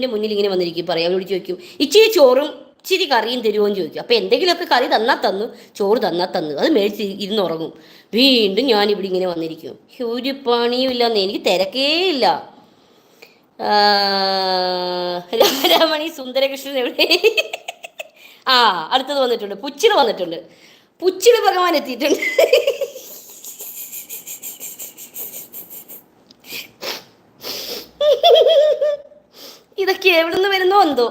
എന്റെ മുന്നിൽ ഇങ്ങനെ വന്നിരിക്കും പറയാം. അവരോട് ചോദിക്കും ഇച്ചിരി ചോറും ഇച്ചിരി കറിയും തരുമോ എന്ന് ചോദിക്കും. അപ്പം എന്തെങ്കിലുമൊക്കെ കറി തന്നാൽ തന്നു ചോറ് തന്നാൽ തന്നു. അത് മേടിച്ച് ഇരുന്ന് ഉറങ്ങും. വീണ്ടും ഞാൻ ഇവിടെ ഇങ്ങനെ വന്നിരിക്കും. ഒരു പണിയും ഇല്ലെന്ന് എനിക്ക് തിരക്കേ ഇല്ല. രാമണി സുന്ദരകൃഷ്ണൻ എവിടെ? ആ അടുത്തത് വന്നിട്ടുണ്ട്. പുച്ചിൽ വന്നിട്ടുണ്ട്. പുച്ചിൽ ഭഗവാൻ എത്തിയിട്ടുണ്ട്. ഇതൊക്കെ എവിടുന്ന് വരുന്നോ എന്തോ?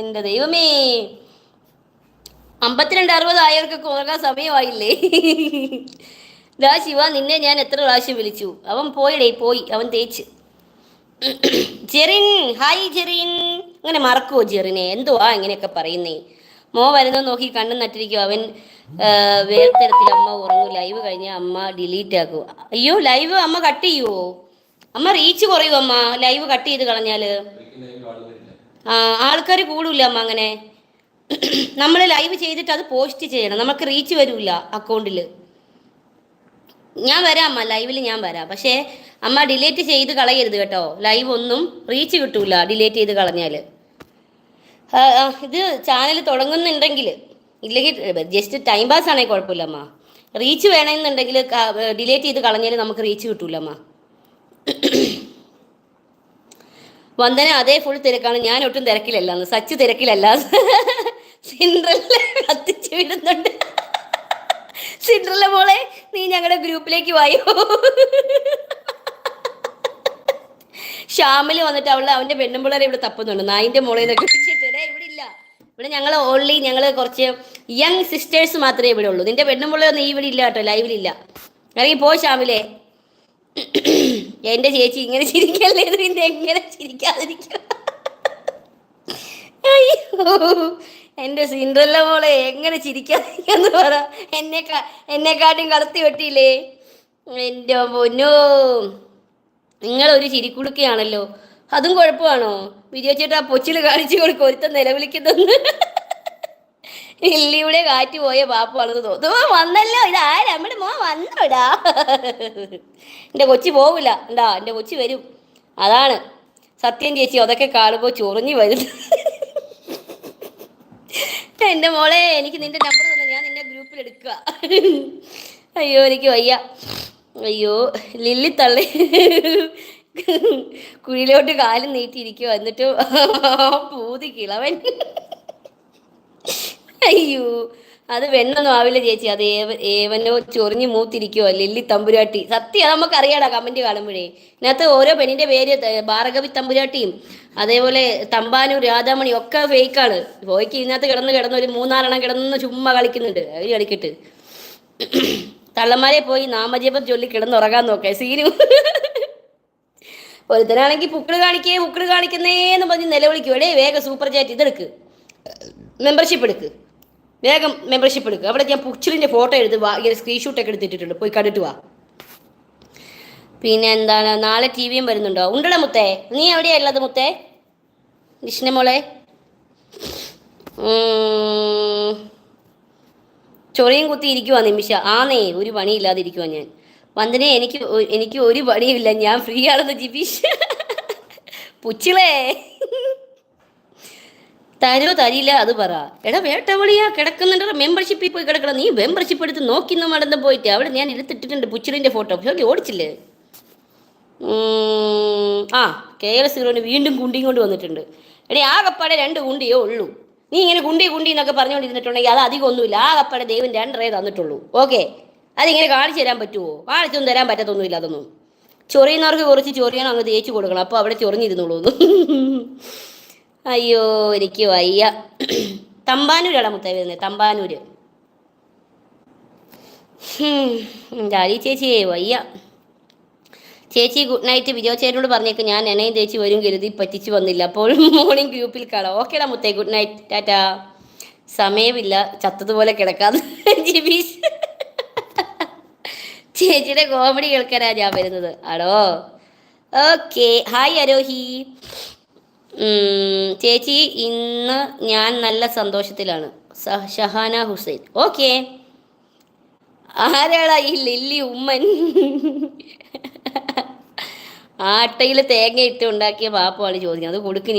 എന്റെ ദൈവമേ. അമ്പത്തിരണ്ട് അറുപത് ആയവർക്കൊക്കെ ഉറങ്ങാൻ സമയമായില്ലേ? ദാ ശിവ നിന്നെ ഞാൻ എത്ര പ്രാവശ്യം വിളിച്ചു? അവൻ പോയിടേ പോയി. അവൻ തേച്ച്. ജെറിൻ ഹായ് ജെറിൻ. അങ്ങനെ മറക്കുവോ ജെറിനെ? എന്തുവാ ഇങ്ങനെയൊക്കെ പറയുന്നേ. മോ വരുന്നത് നോക്കി കണ്ണും നട്ടിരിക്കും അവൻ വേർത്തരത്തിൽ അമ്മ ഉറങ്ങും. ലൈവ് കഴിഞ്ഞാൽ അമ്മ ഡിലീറ്റ് ആക്കും അയ്യോ ലൈവ് അമ്മ കട്ട് ചെയ്യുവോ? അമ്മ റീച്ച് കുറയും അമ്മ. ലൈവ് കട്ട് ചെയ്ത് കളഞ്ഞാൽ. ആ ആൾക്കാർ കൂടില്ല അമ്മ അങ്ങനെ. നമ്മൾ ലൈവ് ചെയ്തിട്ട് അത് പോസ്റ്റ് ചെയ്യണം. നമുക്ക് റീച്ച് വരില്ല അക്കൗണ്ടിൽ ഞാൻ വരാം അമ്മ. ലൈവിൽ ഞാൻ വരാം. പക്ഷേ അമ്മ ഡിലീറ്റ് ചെയ്ത് കളയരുത് കേട്ടോ. ലൈവ് ഒന്നും റീച്ച് കിട്ടൂല ഡിലീറ്റ് ചെയ്ത് കളഞ്ഞാൽ ഇത് ചാനൽ തുടങ്ങുന്നുണ്ടെങ്കിൽ ഇല്ലെങ്കിൽ ജസ്റ്റ് ടൈം പാസ് ആണെങ്കിൽ കുഴപ്പമില്ല അമ്മ. റീച്ച് വേണമെന്നുണ്ടെങ്കിൽ ഡിലീറ്റ് ചെയ്ത് കളഞ്ഞാൽ നമുക്ക് റീച്ച് കിട്ടൂല അമ്മ. വന്ദന അതേ ഫുൾ തിരക്കാണ്. ഞാൻ ഒട്ടും തിരക്കിലല്ല. സച്ച് തിരക്കിലല്ല. സിൻഡ്രല്ല കത്തിച്ച് വിടുന്നുണ്ട്. സിൻഡ്രല്ല മോളെ നീ ഞങ്ങളുടെ ഗ്രൂപ്പിലേക്ക് വായോ? ഷ്യാമിൽ വന്നിട്ട് അവളെ അവന്റെ പെണ്ണുമ്പിള്ളേരെ ഇവിടെ തപ്പുന്നുണ്ട്. നായിന്റെ മോളെ നിന്നൊക്കെ വിളിച്ചിട്ട് "ഡേ, ഇവിടെ ഇല്ല. ഇവിടെ ഞങ്ങൾ ഓൺലി ഞങ്ങൾ കുറച്ച് യങ് സിസ്റ്റേഴ്സ് മാത്രമേ ഇവിടെ ഉള്ളൂ. നിന്റെ പെണ്ണുമ്പിള്ളൊന്നും ഈ ഇവിടെ ഇല്ല കേട്ടോ. ലൈവിലില്ല ഇറങ്ങി പോ ഷ്യാമിലേ എന്റെ ചേച്ചി ഇങ്ങനെ ചിരിക്കല്ലേ? പിന്നെ എങ്ങനെ ചിരിക്കാതിരിക്കും? അയ്യോ എന്റെ സിൻഡ്രല്ല മോളെ എങ്ങനെ ചിരിക്കാതിരിക്കാന്ന് പറ. എന്നെ എന്നെക്കാട്ടും കളത്തി വെട്ടിയില്ലേ? എന്റെ പൊന്നോ നിങ്ങൾ ഒരു ചിരിക്കുടുക്കയാണല്ലോ. അതും കുഴപ്പമാണോ? വിജയിച്ചിട്ട് ചേട്ടാ പൊച്ചിൽ കാണിച്ചു കൊടുക്കും ഒരുത്തം നിലവിളിക്കുന്നെന്ന്. ഇല്ലിയുടെ കാറ്റ് പോയ തോന്നുന്നു. ഓ, വന്നല്ലോ. ഇത് ആരാ? നമ്മുടെ മോ വന്നോടാ. എന്റെ കൊച്ചി പോവില്ല. എന്താ? എന്റെ കൊച്ചി വരും. അതാണ് സത്യം ചേച്ചി അതൊക്കെ കാണുമ്പോൾ ചൊറിഞ്ഞു വരുന്നു എന്റെ മോളെ എനിക്ക് നിന്റെ നമ്പർ തന്നെ? ഞാൻ നിന്നെ ഗ്രൂപ്പിൽ എടുക്കുക. അയ്യോ എനിക്ക് വയ്യ. അയ്യോ ലില്ലി തള്ളി. കുഴിയിലോട്ട് കാലും നീട്ടിയിരിക്കുക എന്നിട്ട് പൂതി കിളവൻ. അയ്യോ. അത് വെണ്ണൊന്നും ആവില്ല ചേച്ചി. അത് ഏവ ഏവനോ ചൊറിഞ്ഞു മൂത്തിരിക്കുവോ. ലില്ലി തമ്പുരാട്ടി. സത്യം അത് നമുക്ക് അറിയാടാ കമന്റ് കാണുമ്പോഴേ. ഇതിനകത്ത് ഓരോ പെണ്ണിന്റെ പേര് ഭാർഗവി തമ്പുരാട്ടിയും അതേപോലെ തമ്പാനൂർ രാധാമണി ഒക്കെ ഫേക്കാണ് പോയിക്ക് ഇതിനകത്ത് കിടന്ന് കിടന്ന് ഒരു മൂന്നാലെണ്ണം കിടന്ന് ചുമ്മാ കളിക്കുന്നുണ്ട്. അവർ കളിക്കിട്ട്. തള്ളന്മാരെ പോയി നാമജപം ചൊല്ലി കിടന്നുറങ്ങാൻ നോക്കേ. സീനു. ഒരുത്തനാണെങ്കിൽ പുക്കിൾ കാണിക്കേ പുക്കിൾ കാണിക്കുന്നേന്ന് പറഞ്ഞ് നിലവിളിക്കും. എടേ വേഗം സൂപ്പർ ചാറ്റ് ഇതെടുക്ക്. മെമ്പർഷിപ്പ് എടുക്ക്. വേഗം മെമ്പർഷിപ്പ് എടുക്കുക അവിടെ ഞാൻ പുച്ചിലിന്റെ ഫോട്ടോ എടുത്ത് വാ ഇങ്ങനെ സ്ക്രീൻഷോട്ടൊക്കെ എടുത്തിട്ടുണ്ട് പോയി കണ്ടിട്ട് വാ. പിന്നെ എന്താണ് നാളെ ടി വിയും വരുന്നുണ്ടോ? ഉണ്ടടാ മുത്തേ. നീ എവിടെയാ ഉള്ളത് മുത്തേ? വിഷ്ണു മോളെ. ഉം. ചൊറിയും കുത്തി ഇരിക്കുവാ നിമിഷ. ആന്നേ ഒരു പണിയില്ലാതെ ഇരിക്കുവാ ഞാൻ. വന്ദനെ എനിക്ക് എനിക്ക് ഒരു പണിയില്ല ഞാൻ ഫ്രീ ആണെന്ന് ജിബീഷ്. പുച്ചിളേ. തരോ തരില്ല അത് പറ. എടാ വേട്ടവളിയാ കിടക്കുന്നുണ്ട്. മെമ്പർഷിപ്പിൽ പോയി കിടക്കണം. നീ മെമ്പർഷിപ്പ് എടുത്ത് നോക്കി മടന്ന് പോയിട്ട് അവിടെ ഞാൻ എടുത്തിട്ടിട്ടുണ്ട് പുച്ചിലിന്റെ ഫോട്ടോ ഓക്കെ ഓടിച്ചില്ലേ? ആ കെ എൽ സീറോന് വീണ്ടും കുണ്ടിയും കൊണ്ട് വന്നിട്ടുണ്ട്. എടേ ആകപ്പാടെ രണ്ട് കുണ്ടിയേ ഉള്ളൂ. നീ ഇങ്ങനെ കുണ്ടി കുണ്ടി എന്നൊക്കെ പറഞ്ഞുകൊണ്ടിരുന്നിട്ടുണ്ടെങ്കിൽ അത് അധികം ഒന്നുമില്ല. ആകപ്പാടെ ദൈവം രണ്ടരേ തന്നിട്ടുള്ളൂ. ഓക്കെ അതിങ്ങനെ കാണിച്ചു തരാൻ പറ്റുമോ കാണിച്ചൊന്നും തരാൻ പറ്റത്തൊന്നുമില്ല അതൊന്നും. ചൊറിയുന്നവർക്ക് കുറച്ച് ചൊറിയണം അങ്ങ് തേച്ച് കൊടുക്കണം. അപ്പോൾ അവിടെ ചൊറിഞ്ഞിരുന്നുള്ളൂ അയ്യോ എനിക്ക് വയ്യ. തമ്പാനൂരാണ് മുത്തായി വരുന്നത് തമ്പാനൂര്. ഡാലി ചേച്ചിയെ വയ്യ. ചേച്ചി ഗുഡ് നൈറ്റ്. വിജയ ചേട്ടനോട് പറഞ്ഞേക്ക് ഞാൻ എണയും ചേച്ചി വരും കരുതി പറ്റിച്ചു വന്നില്ല. അപ്പോൾ മോർണിംഗ് ഗ്രൂപ്പിൽ കാണാം. ഓക്കേടാ മുത്തേ ഗുഡ് നൈറ്റ് ടാറ്റാ. സമയമില്ല. ചത്തതുപോലെ കിടക്കാതെ ജിബീഷ്. ചേച്ചിയുടെ കോമഡി കേൾക്കാനാ ഞാൻ വരുന്നത്. ആണോ ഓക്കെ ഹായ് അരോഹി. ചേച്ചി ഇന്ന് ഞാൻ നല്ല സന്തോഷത്തിലാണ്. ഷഹാന ഹുസൈൻ. ഓക്കെ. ആരാളാ ഈ ലില്ലി ഉമ്മൻ? ആട്ടയിൽ തേങ്ങ ഇട്ട് ഉണ്ടാക്കിയ പാപ്പമാണ് ചോദിക്കുന്നത്. അത് കൊടുക്ക്